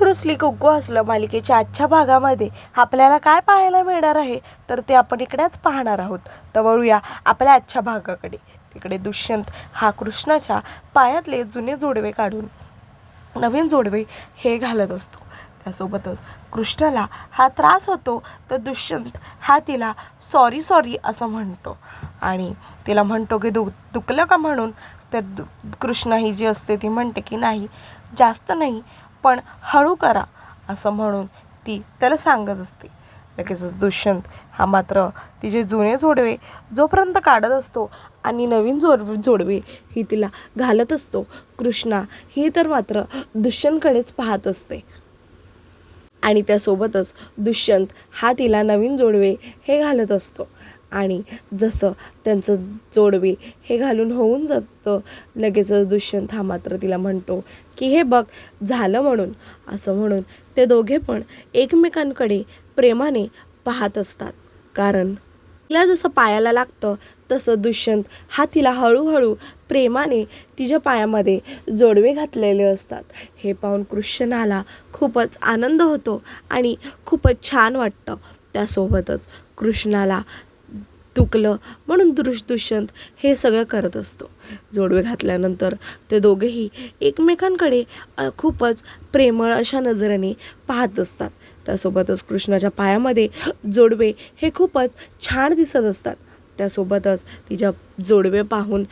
हळद रुसली कुंकू असलं मालिकेच्या आजच्या भागामध्ये आपल्याला काय पाहायला मिळणार आहे तर ते आपण इकडेच पाहणार आहोत. तर वळूया आपल्या आजच्या भागाकडे. तिकडे दुष्यंत हा कृष्णाच्या पायातले जुने जोडवे काढून नवीन जोडवे हे घालत असतो. त्यासोबतच कृष्णाला हा त्रास होतो तर दुष्यंत हा तिला सॉरी सॉरी असं म्हणतो. आणि तिला म्हणतो की दु दुखलं का म्हणून? तर दु कृष्णा ही जी असते ती म्हणते की नाही जास्त नाही पण हळू करा असं म्हणून ती त्याला सांगत असते. लगेचच दुष्यंत हा मात्र तिचे जुने जोडवे जोपर्यंत काढत असतो आणि नवीन जोड जोडवे ही तिला घालत असतो कृष्णा ही तर मात्र दुष्यंतकडेच पाहत असते. आणि त्यासोबतच दुष्यंत हा तिला नवीन जोडवे हे घालत असतो. आणि जसं त्यांचं जोडवे हे घालून होऊन जातं. लगेचच दुष्यंत हा मात्र तिला म्हणतो की हे बघ झालं म्हणून. असं म्हणून ते दोघे पण एकमेकांकडे प्रेमाने पाहत असतात. कारण तिला जसं पायाला लागतं तसं दुष्यंत हा तिला हळूहळू प्रेमाने तिच्या पायामध्ये जोडवे घातलेले असतात. हे पाहून कृष्णाला खूपच आनंद होतो आणि खूपच छान वाटतं. त्यासोबतच कृष्णाला तुकलं म्हणून दृश दुष्यंत हे सगळं करत असतो. जोडवे घातल्यानंतर ते दोघेही एकमेकांकडे खूपच प्रेमळ अशा नजरेने पाहत असतात. त्यासोबतच कृष्णाच्या पायामध्ये जोडवे हे खूपच छान दिसत असतात. त्यासोबतच तिच्या जोडवे पाहून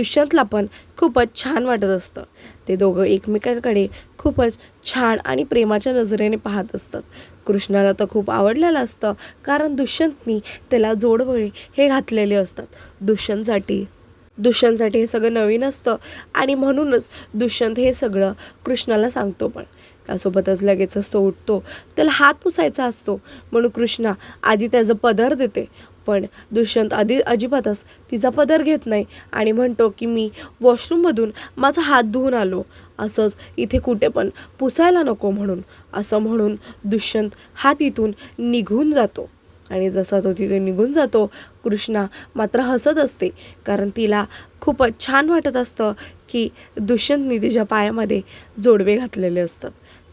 दुष्यंतला पण खूपच छान वाटत असतं. ते दोघं एकमेकांकडे खूपच छान आणि प्रेमाच्या नजरेने पाहत असतात. कृष्णाला तर खूप आवडलेलं असतं कारण दुष्यंतनी त्याला जोडबळे हे घातलेले असतात. दुष्यंतसाठी दुष्यंतसाठी हे सगळं नवीन असतं आणि म्हणूनच दुष्यंत हे सगळं कृष्णाला सांगतो पण. त्यासोबतच लगेचच तो उठतो त्याला हात पुसायचा असतो. म्हणून कृष्णा आधी त्याचं पदर देते. पण दुष्यंत आधी अजिबातच तिचा पदर घेत नाही आणि म्हणतो की मी वॉशरूममधून माझा हात धुवून आलो. असंच इथे कुठे पण पुसायला नको म्हणून. असं म्हणून दुष्यंत हा तिथून निघून जातो. आणि जसा तो तिथे निघून जातो कृष्णा मात्र हसत असते. कारण तिला खूपच छान वाटत असतं की दुष्यंतनी तिच्या पायामध्ये जोडवे घातलेले असतात.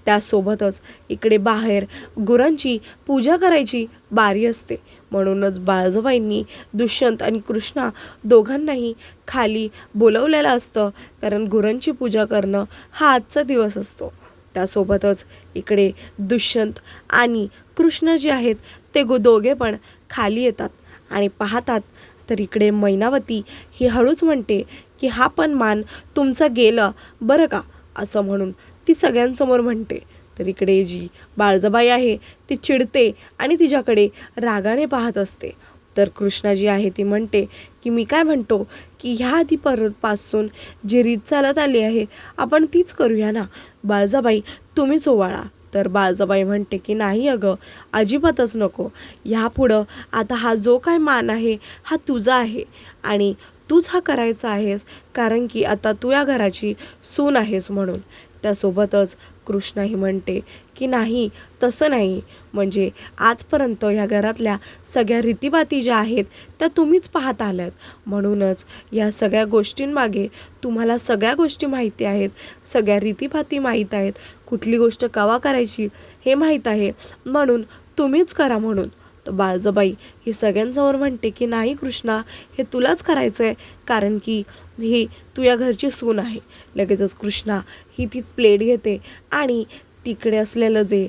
त्यासोबतच इकडे बाहेर गुरांची पूजा करायची बारी असते. म्हणूनच बाळजबाईंनी दुष्यंत आणि कृष्णा दोघांनाही खाली बोलवलेलं असतं कारण गुरांची पूजा करणं हा आजचा दिवस असतो. त्यासोबतच इकडे दुष्यंत आणि कृष्ण जे आहेत ते गो दोघे पण खाली येतात आणि पाहतात. तर इकडे मैनावती ही हळूच म्हणते की हा पण मान तुमचं गेलं बरं का? असं म्हणून ती सगळ्यांसमोर म्हणते तर इकडे जी बाळजाबाई आहे ती चिडते आणि तिच्याकडे रागाने पाहत असते. तर कृष्णा जी आहे ती म्हणते की मी काय म्हणतो की ह्या आधी परतपासून जी रीत चालत आली आहे आपण तीच करूया ना? बाळजाबाई तुम्हीच ओवाळा. तर बाळजाबाई म्हणते की नाही अगं अजिबातच नको. ह्यापुढं आता हा जो काय मान आहे हा तुझा आहे आणि तूच हा करायचा आहेस कारण की आता तू या घराची सून आहेस म्हणून. त्यासोबतच कृष्णाही म्हणते की नाही तसं नाही. म्हणजे आजपर्यंत ह्या घरातल्या सगळ्या रीतीबाती ज्या आहेत त्या तुम्हीच पाहत आल्यात. म्हणूनच या सगळ्या गोष्टींमागे तुम्हाला सगळ्या गोष्टी माहिती आहेत सगळ्या रीतीभाती माहीत आहेत. कुठली गोष्ट कवा करायची हे माहीत आहे. म्हणून तुम्हीच करा म्हणून. तर बाळजबाई ही सगळ्यांसमोर म्हणते की नाही कृष्णा हे तुलाच करायचं आहे कारण की ही तू या घरची सून आहे. लगेचच कृष्णा ही ती प्लेट घेते आणि तिकडे असलेलं जे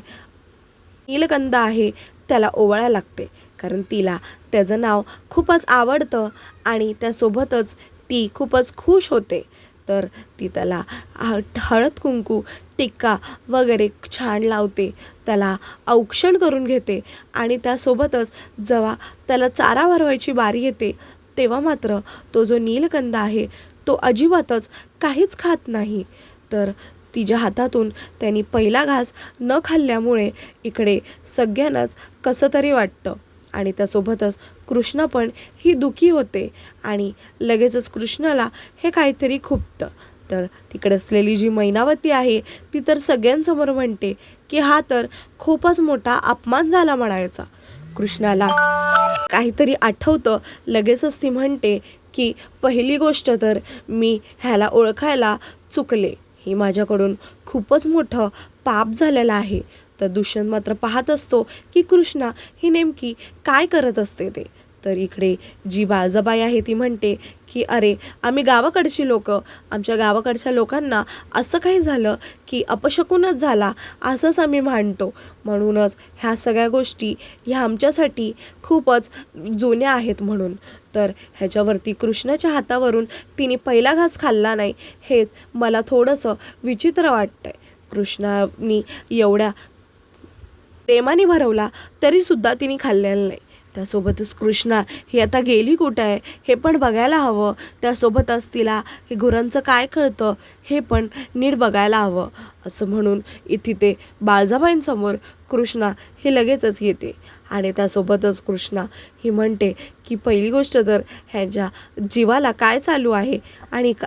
नीलकंद आहे त्याला ओवाळायला लागते कारण तिला त्याचं नाव खूपच आवडतं आणि त्यासोबतच ती खूपच खुश होते. तर ती त्याला हळद कुंकू टिक्का वगैरे छान लावते. त्याला औक्षण करून घेते आणि त्यासोबतच जेव्हा त्याला चारा भरवायची बारी येते तेव्हा मात्र तो जो नीलकंद आहे तो अजिबातच काहीच खात नाही. तर तिच्या हातातून त्यांनी पहिला घास न खाल्ल्यामुळे इकडे सगळ्यांनाच कसं तरी वाटतं आणि त्यासोबतच कृष्ण पण ही दुखी होते आणि लगेचच कृष्णाला हे काहीतरी खुपतं. तर तिकडे असलेली जी मैनावती आहे ती तर सगळ्यांसमोर म्हणते की हा तर खूपच मोठा अपमान झाला म्हणायचा. कृष्णाला काहीतरी आठवतं लगेचच ती म्हणते की पहिली गोष्ट तर मी ह्याला ओळखायला चुकले. ही माझ्याकडून खूपच मोठं पाप झालेला आहे. तर दुष्यंत मात्र पाहत असतो की कृष्णा ही नेमकी काय करत असते ते. तर इकडे जी बाळजाबाई आहे ती म्हणते की अरे आम्ही गावाकडची लोक. आमच्या गावाकडच्या लोकांना असं काही झालं की अपशकूनच झाला असंच आम्ही मानतो. म्हणूनच ह्या सगळ्या गोष्टी ह्या आमच्यासाठी खूपच जुन्या आहेत म्हणून. तर ह्याच्यावरती कृष्णाच्या हातावरून तिने पहिला घास खाल्ला नाही हेच मला थोडंसं विचित्र वाटतंय. कृष्णानी एवढ्या प्रेमाने भरवला तरीसुद्धा तिने खाल्लेलं नाही. त्यासोबतच कृष्णा ही आता गेली कुठं आहे? हे पण बघायला हवं. त्यासोबतच तिला हे गुरांचं काय कळतं? हे पण नीट बघायला हवं. असं म्हणून इथे ते बाळजाबाईंसमोर कृष्णा ही लगेचच येते. आणि त्यासोबतच कृष्णा ही म्हणते की पहिली गोष्ट तर ह्याच्या जीवाला काय चालू आहे? आणि का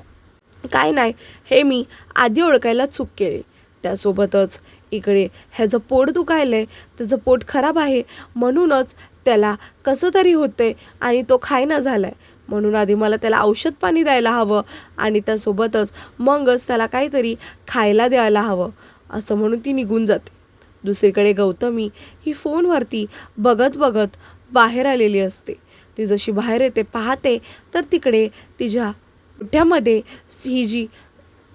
काय नाही हे मी आधी ओळखायला चूक केली. त्यासोबतच इकडे ह्याचं पोट दुखायलं आहे त्याचं पोट खराब आहे. म्हणूनच त्याला कसं तरी होते आणि तो खायना झाला आहे म्हणून आधी मला त्याला औषध पाणी द्यायला हवं आणि त्यासोबतच मगच त्याला काहीतरी खायला द्यायला हवं असं म्हणून ती निघून जाते. दुसरीकडे गौतमी ही फोनवरती बघत बघत बाहेर आलेली असते. ती जशी बाहेर येते पाहते तर तिकडे तिच्या मोठ्यामध्ये ही जी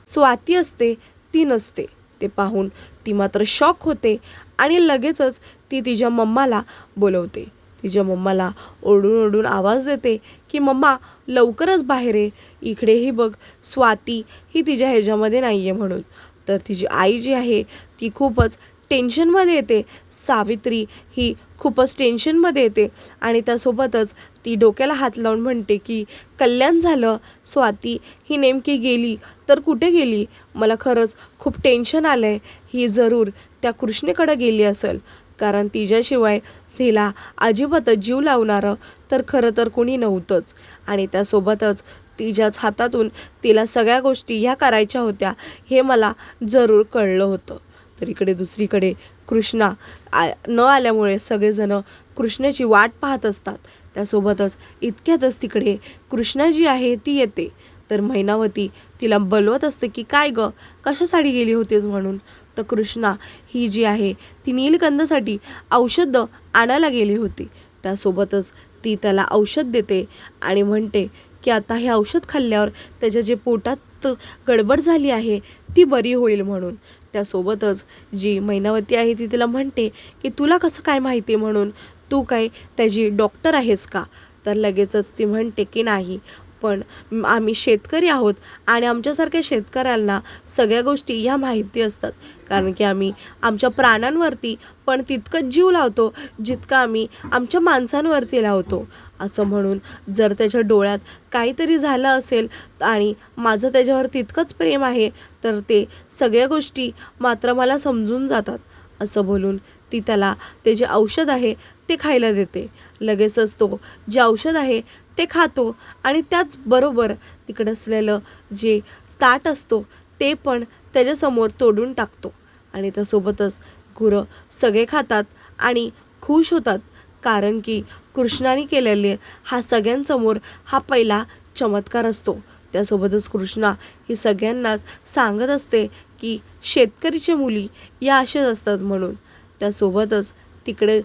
स्वाती असते ती नसते. ते पाहून ती मात्र शॉक होते आणि लगेचच ती तिच्या मम्माला बोलवते. तिच्या मम्माला ओरडून ओरडून आवाज देते की मम्मा लवकरच बाहेर आहे इकडेही बघ स्वाती ही तिच्या ह्याच्यामध्ये नाही आहे म्हणून. तर तिची आई जी आहे ती खूपच टेन्शनमध्ये येते. सावित्री ही खूपच टेन्शनमध्ये येते आणि त्यासोबतच ती डोक्याला हात लावून म्हणते की कल्याण झालं. स्वाती ही नेमकी गेली. तर कुठे गेली? मला खरंच खूप टेन्शन आलं आहे ही जरूर त्या कृष्णेकडं गेली असेल. कारण तिच्याशिवाय तिला अजिबातच जीव लावणारं तर खरं तर कोणी नव्हतंच. आणि त्यासोबतच तिच्याच हातातून तिला सगळ्या गोष्टी ह्या करायच्या होत्या हे मला जरूर कळलं होतं. तर इकडे दुसरीकडे कृष्णा आ न आल्यामुळे सगळेजण कृष्णाची वाट पाहत असतात. त्यासोबतच इतक्यातच तिकडे कृष्णा जी आहे ती येते. तर मैनावती तिला बलवत असते की काय ग? कशासाठी गेली होतीस म्हणून? तर कृष्णा ही जी आहे ती नीलकंदसाठी औषधं आणायला गेली होती. त्यासोबतच ती त्याला औषध देते आणि म्हणते की आता हे औषध खाल्ल्यावर त्याच्या जे पोटात गडबड झाली आहे ती बरी होईल म्हणून. त्यासोबतच जी मैनावती आहे ती तिला म्हणते की तुला कसं काय माहिती आहे म्हणून? तू काय त्याची डॉक्टर आहेस का? तर लगेचच ती म्हणते की नाही पण आम्ही शेतकरी आहोत आणि आमच्यासारख्या शेतकऱ्यांना सगळ्या गोष्टी ह्या माहिती असतात. कारण की आम्ही आमच्या प्राणांवरती पण तितकंच जीव लावतो जितकं आम्ही आमच्या माणसांवरती लावतो. असं म्हणून जर त्याच्या डोळ्यात काहीतरी झालं असेल आणि माझं त्याच्यावर तितकंच प्रेम आहे तर ते सगळ्या गोष्टी मात्र मला समजून जातात. असं बोलून ती त्याला ते जे औषध आहे ते खायला देते. लगेचच तो जे औषध आहे ते खातो. आणि त्याचबरोबर तिकडं असलेलं जे ताट असतो ते पण त्याच्यासमोर तोडून टाकतो. आणि त्यासोबतच गुरं सगळे खातात आणि खुश होतात कारण की कृष्णाने केलेले हा सगळ्यांसमोर हा पहिला चमत्कार असतो. त्यासोबतच कृष्णा ही सगळ्यांनाच सांगत असते की शेतकरीच्या मुली या अशाच असतात म्हणून. त्यासोबतच तिकडे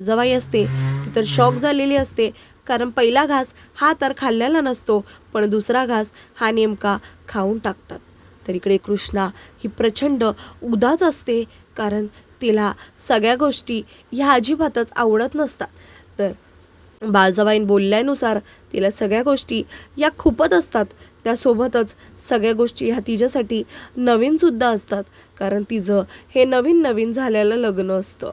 जवाई असते ती तर शॉक झालेली असते कारण पहिला घास हा तर खाल्लेला नसतो पण दुसरा घास हा नेमका खाऊन टाकतात. तर इकडे कृष्णा ही प्रचंड उदास असते कारण तिला सगळ्या गोष्टी ह्या अजिबातच आवडत नसतात. तर बाळजाबाईन बोलल्यानुसार तिला सगळ्या गोष्टी या खूपच असतात. त्यासोबतच सगळ्या गोष्टी ह्या तिच्यासाठी नवीनसुद्धा असतात. कारण तिचं हे नवीन नवीन झालेलं लग्न असतं.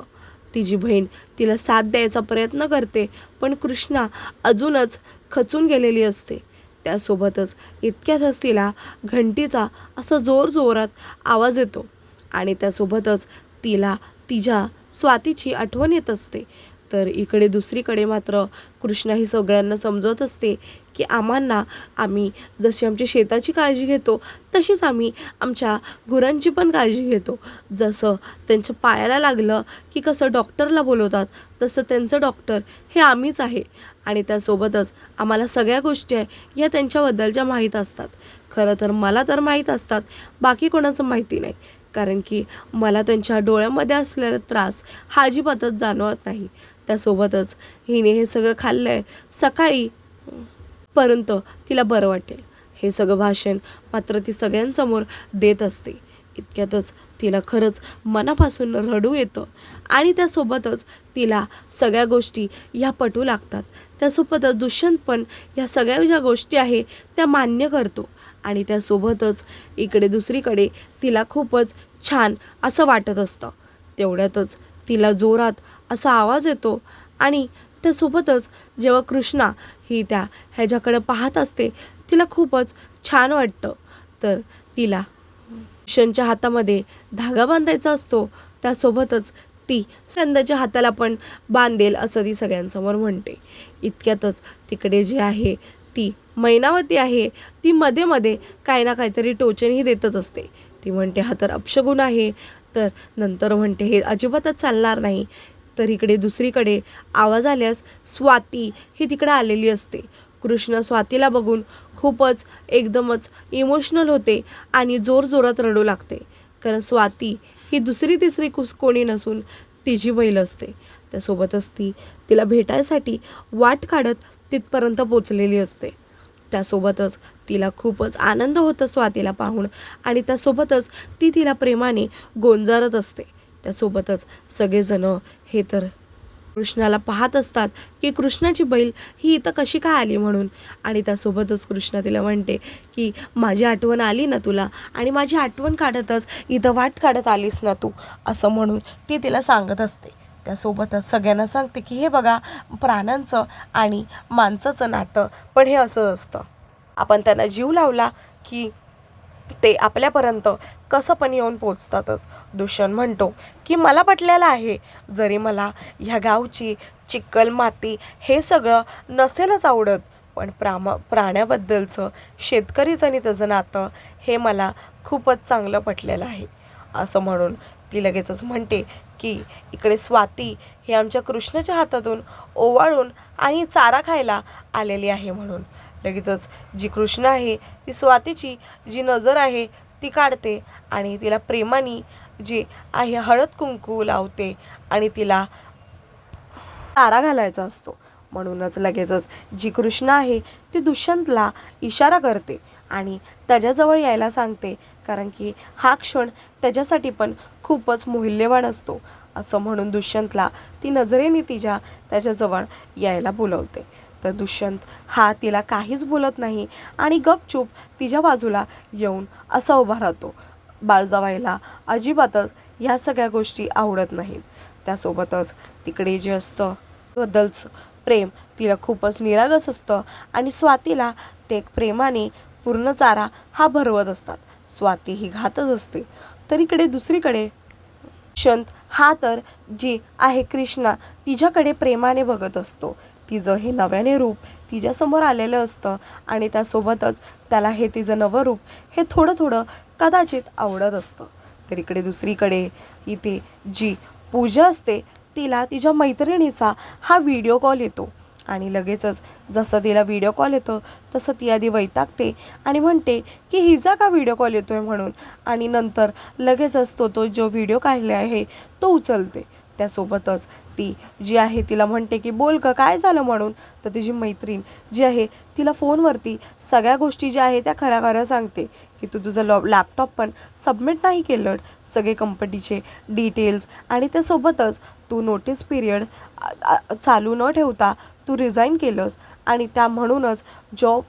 तिची बहीण तिला साथ द्यायचा प्रयत्न करते पण कृष्णा अजूनच खचून गेलेली असते. त्यासोबतच इतक्यातच तिला घंटीचा असा जोर जोरात आवाज येतो आणि त्यासोबतच तिला तिच्या स्वातीची आठवण येत असते. तर इकडे दुसरीकडे मात्र कृष्णा ही सगळ्यांना समजवत असते की आम्हाला आम्ही जशी आमची शेताची काळजी घेतो तशीच आम्ही आमच्या गुरांची पण काळजी घेतो. जसं त्यांच्या पायाला लागलं की कसं डॉक्टरला बोलवतात तसं त्यांचं डॉक्टर हे आम्हीच आहे. आणि त्यासोबतच आम्हाला सगळ्या गोष्टी आहे या त्यांच्याबद्दलच्या माहीत असतात. खरं तर मला तर माहीत असतात बाकी कोणाचं माहिती नाही. कारण की मला त्यांच्या डोळ्यामध्ये असलेला त्रास हा अजिबातच जाणवत नाही. त्यासोबतच हिने हे सगळं खाल्लं आहे सकाळी परंतु तिला बरं वाटेल. हे सगळं भाषण मात्र ती सगळ्यांसमोर देत असते. इतक्यातच तिला खरंच मनापासून रडू येतं आणि त्यासोबतच तिला सगळ्या गोष्टी ह्या पटू लागतात. त्यासोबतच दुष्यंत पण ह्या सगळ्या ज्या गोष्टी आहे त्या मान्य करतो आणि त्यासोबतच इकडे दुसरीकडे तिला खूपच छान असं वाटत असतं. तेवढ्यातच तिला जोरात असा आवाज येतो. आणि त्यासोबतच जेव्हा कृष्णा ही त्या ह्याच्याकडे पाहत असते तिला खूपच छान वाटतं. तर तिला कृष्णच्या हातामध्ये धागा बांधायचा असतो. त्यासोबतच ती चंदाच्या हाताला पण बांधेल असं ती सगळ्यांसमोर म्हणते. इतक्यातच तिकडे जे आहे ती मैनावती आहे ती मध्ये मध्ये काही ना काहीतरी टोचनही देतच असते. ती म्हणते हा तर अपशगुन आहे. तर नंतर म्हणते हे अजिबातच चालणार नाही. तर इकडे दुसरीकडे आवाज आल्यास स्वाती ही तिकडे आलेली असते. कृष्ण स्वातीला बघून खूपच एकदमच इमोशनल होते आणि जोरजोरात रडू लागते. कारण स्वाती ही दुसरी तिसरी कुस कोणी नसून तिची बैल असते. त्यासोबतच ती तिला भेटायसाठी वाट काढत तिथपर्यंत पोचलेली असते. त्यासोबतच तिला खूपच आनंद होतो स्वातीला पाहून आणि त्यासोबतच ती तिला प्रेमाने गोंजारत असते. त्यासोबतच सगळेजणं हे तर कृष्णाला पाहत असतात की कृष्णाची बैल ही इथं कशी काय आली म्हणून. आणि त्यासोबतच कृष्णा तिला म्हणते की माझी आठवण आली ना तुला? आणि माझी आठवण काढतच इथं वाट काढत आलीस ना तू? असं म्हणून ती तिला सांगत असते. त्यासोबतच सगळ्यांना सांगते की हे बघा प्राण्यांचं आणि माणसाचं नातं पण हे असं असतं. आपण त्यांना जीव लावला की ते आपल्यापर्यंत कसं पण येऊन पोचतातच दुष्यंत म्हणतो की मला पटलेलं आहे. जरी मला ह्या गावची चिखल माती हे सगळं नसेलच आवडत पण प्रामा प्राण्याबद्दलचं शेतकरीचं आणि त्याचं नातं हे मला खूपच चांगलं पटलेलं आहे. असं म्हणून ती लगेचच म्हणते की इकडे स्वाती हे आमच्या कृष्णाच्या हातातून ओवाळून आणि चारा खायला आलेली आहे म्हणून. लगेचच जी कृष्ण आहे ती स्वातीची जी नजर आहे ती काढते आणि तिला प्रेमाने जी आहे हळद कुंकू लावते आणि तिला तारा घालायचा असतो. म्हणूनच लगेचच जी कृष्ण आहे ती दुष्यंतला इशारा करते आणि त्याच्याजवळ यायला सांगते कारण की हा क्षण त्याच्यासाठी पण खूपच मूल्यवान असतो. असं म्हणून दुष्यंतला ती नजरेने तिच्या त्याच्याजवळ यायला बोलवते. तर दुष्यंत हा तिला काहीच बोलत नाही आणि गपचूप तिच्या बाजूला येऊन असा उभा राहतो. बाळजावायला अजिबातच ह्या सगळ्या गोष्टी आवडत नाहीत. त्यासोबतच तिकडे जे असतं बद्दलचं प्रेम तिला खूपच निरागस असतं आणि स्वातीला ते प्रेमाने पूर्ण चारा हा भरवत असतात. स्वाती ही घातच असते. तर इकडे दुसरीकडे शंत हा तर जी आहे कृष्णा तिच्याकडे प्रेमाने बघत असतो. तिचं हे नव्याने रूप तिच्यासमोर आलेलं असतं आणि त्यासोबतच त्याला हे तिचं नवं रूप हे थोडं थोडं कदाचित आवडत असतं. तर इकडे दुसरीकडे इथे जी पूजा असते तिला तिच्या मैत्रिणीचा हा व्हिडिओ कॉल येतो. आणि लगेचच जसं तिला व्हिडिओ कॉल येतो तसं ती आधी वैतागते आणि म्हणते की हिचा का व्हिडिओ कॉल येतो आहे म्हणून? आणि नंतर लगेचच तो तो जो व्हिडिओ काढले आहे तो उचलते. त्यासोबतच ती जी आहे तिला म्हणते की बोल का काय झालं म्हणून? तर तिची मैत्रीण जी आहे तिला फोनवरती सगळ्या गोष्टी ज्या आहे त्या खऱ्या खऱ्या सांगते की तू तुझं लॉ लॅपटॉप पण सबमिट नाही केलं सगळे कंपनीचे डिटेल्स आणि त्यासोबतच तू नोटीस पिरियड चालू न ठेवता तू रिझाईन केलंस आणि त्या म्हणूनच जॉब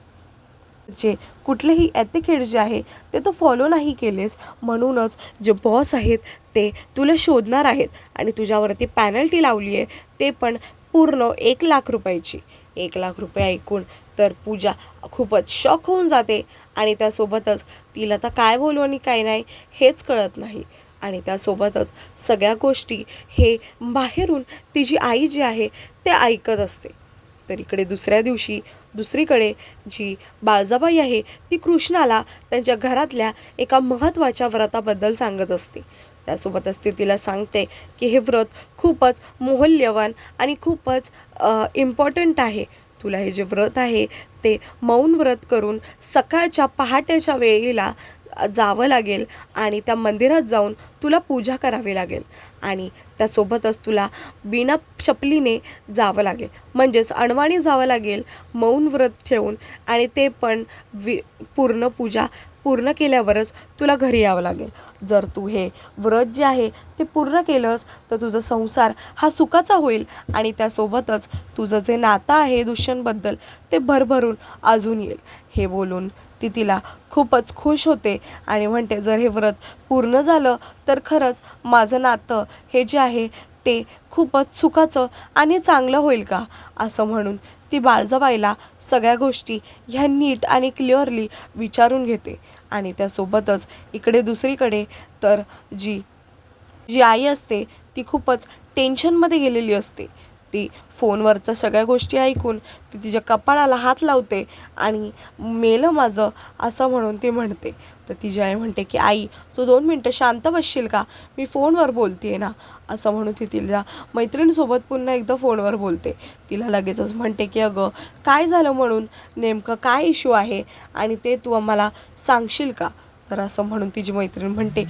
जे कुठलेही ॲथिकेट जे आहे ते तू फॉलो नाही केलेस. म्हणूनच जे बॉस आहेत ते तुला शोधणार आहेत. आणि तुझ्यावरती पॅनल्टी लावली आहे ते पण पूर्ण एक लाख रुपयाची. एक लाख रुपये ऐकून तर पूजा खूपच शॉक होऊन जाते. आणि त्यासोबतच तिला तर काय बोलू आणि काय नाही हेच कळत नाही. आणि त्यासोबतच सगळ्या गोष्टी हे बाहेरून तिची आई जी आहे ते ऐकत असते. तर इकडे दुसऱ्या दिवशी दुसरीकडे जी बाळजाबाई आहे ती कृष्णाला त्यांच्या घरातल्या एका महत्त्वाच्या व्रताबद्दल सांगत असते. त्यासोबतच ती तिला सांगते की हे व्रत खूपच मोहल्यवान आणि खूपच इम्पॉर्टंट आहे. तुला हे जे व्रत आहे ते मौन व्रत करून सकाळच्या पहाट्याच्या वेळेला जावं लागेल आणि त्या मंदिरात जाऊन तुला पूजा करावी लागेल. आणि त्यासोबतच तुला बिना चपलीने जावं लागेल. म्हणजेच अणवाणी जावं लागेल मौन व्रत ठेवून आणि ते पण वि पूर्ण पूजा पूर्ण केल्यावरच तुला घरी यावं लागेल. जर तू हे व्रत जे आहे ते पूर्ण केलंस तर तुझा संसार हा सुखाचा होईल आणि त्यासोबतच तुझं जे नातं आहे दुष्यंतबद्दल ते भरभरून अजून येईल. हे बोलून ती तिला खूपच खुश होते आणि म्हणते जर हे व्रत पूर्ण झालं तर खरंच माझं नातं हे जे आहे ते खूपच सुखाचं आणि चांगलं होईल का? असं म्हणून ती बाळजाबाईला सगळ्या गोष्टी ह्या नीट आणि क्लिअरली विचारून घेते. आणि त्यासोबतच इकडे दुसरीकडे तर जी जी आई असते ती खूपच टेन्शनमध्ये गेलेली असते. ती फोनवरच्या सगळ्या गोष्टी ऐकून ती तिच्या कपाळाला हात लावते आणि मेलं माझं असं म्हणून ती म्हणते. तर तिची आई म्हणते की आई तू दोन मिनटं शांत बसशील का? मी फोनवर बोलते ना. असं म्हणून ती तिला मैत्रिणीसोबत पुन्हा एकदा फोनवर बोलते. तिला लगेचच म्हणते की अगं काय झालं म्हणून? नेमकं काय इश्यू आहे? आणि ते तू आम्हाला सांगशील का? तर असं म्हणून तिची मैत्रीण म्हणते.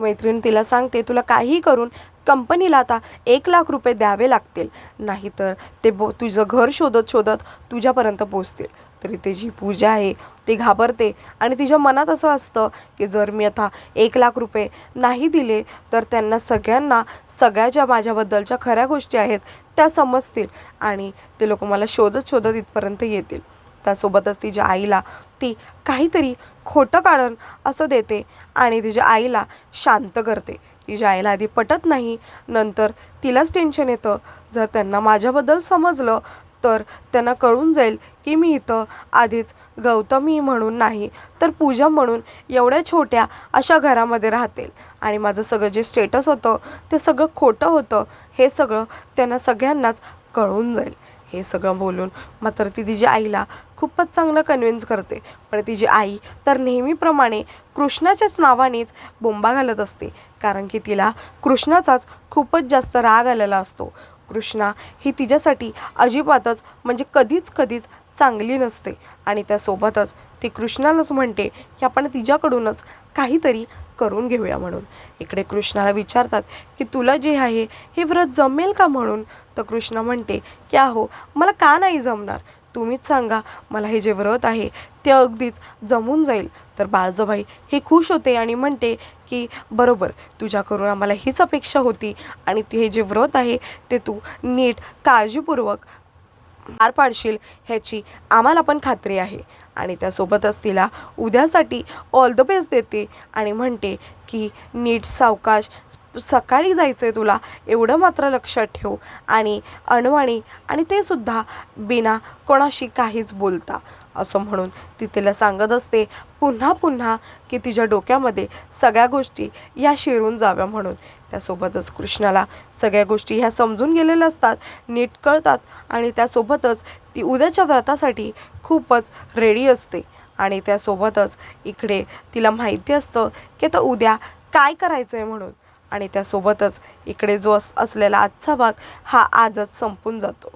मैत्रीण तिला सांगते तुला काहीही करून कंपनीला आता एक लाख रुपये द्यावे लागतील. नाहीतर ते बो तुझं घर शोधत शोधत तुझ्यापर्यंत पोचतील तरी ते जी पूजा आहे ती घाबरते. आणि तिच्या मनात असं असतं की जर मी आता एक लाख रुपये नाही दिले तर त्यांना सगळ्यांना सगळ्या ज्या माझ्याबद्दलच्या खऱ्या गोष्टी आहेत त्या समजतील. आणि ते लोक मला शोधत शोधत इथपर्यंत येतील. त्यासोबतच तिच्या आईला ती काहीतरी खोटं कारण असं देते आणि तिच्या आईला शांत करते. ती जायला आधी पटत नाही. नंतर तिलाच टेन्शन येतं. जर त्यांना माझ्याबद्दल समजलं तर त्यांना कळून जाईल की मी इथं आधीच गौतमी म्हणून नाही तर पूजा म्हणून एवढ्या छोट्या अशा घरामध्ये राहतील. आणि माझं सगळं जे स्टेटस होतं ते सगळं खोटं होतं हे सगळं त्यांना सगळ्यांनाच कळून जाईल. हे सगळं बोलून मात्र ती तिच्या आईला खूपच चांगलं कन्व्हिन्स करते. पण तिची आई तर नेहमीप्रमाणे कृष्णाच्याच नावानेच बोंबा घालत असते. कारण की तिला कृष्णाचाच खूपच जास्त राग आलेला असतो. कृष्णा ही तिच्यासाठी अजिबातच म्हणजे कधीच कधीच चांगली नसते. आणि त्यासोबतच ती कृष्णालाच म्हणते की आपण तिच्याकडूनच काहीतरी करून घेऊया म्हणून. इकडे कृष्णाला विचारतात की तुला जे आहे हे व्रत जमेल का म्हणून? तर कृष्णा म्हणते की अहो मला का नाही जमणार? तुम्हीच सांगा मला हे जे व्रत आहे ते अगदीच जमून जाईल. तर बाळजबाई हे खुश होते आणि म्हणते की बरोबर तुझ्याकडून आम्हाला हीच अपेक्षा होती आणि हे जे व्रत आहे ते तू नीट काळजीपूर्वक पार पाडशील ह्याची आम्हाला पण खात्री आहे. आणि त्यासोबतच तिला उद्यासाठी ऑल द बेस्ट देते आणि म्हणते की नीट सावकाश सकाळी जायचं आहे तुला एवढं मात्र लक्षात ठेव. आणि अणवाणी आणि ते सुद्धा बिना कोणाशी काहीच बोलता. असं म्हणून ती तिला सांगत असते पुन्हा पुन्हा की तिच्या डोक्यामध्ये सगळ्या गोष्टी या शिरून जाव्या म्हणून. त्यासोबतच कृष्णाला सगळ्या गोष्टी ह्या समजून गेलेल्या असतात नीट कळतात आणि त्यासोबतच ती उद्याच्या व्रतासाठी खूपच रेडी असते. आणि त्यासोबतच इकडे तिला माहिती असतं की आता उद्या काय करायचं आहे म्हणून. आणि त्यासोबतच इकडे जो अस असलेला आजचा भाग हा आजच संपून जातो.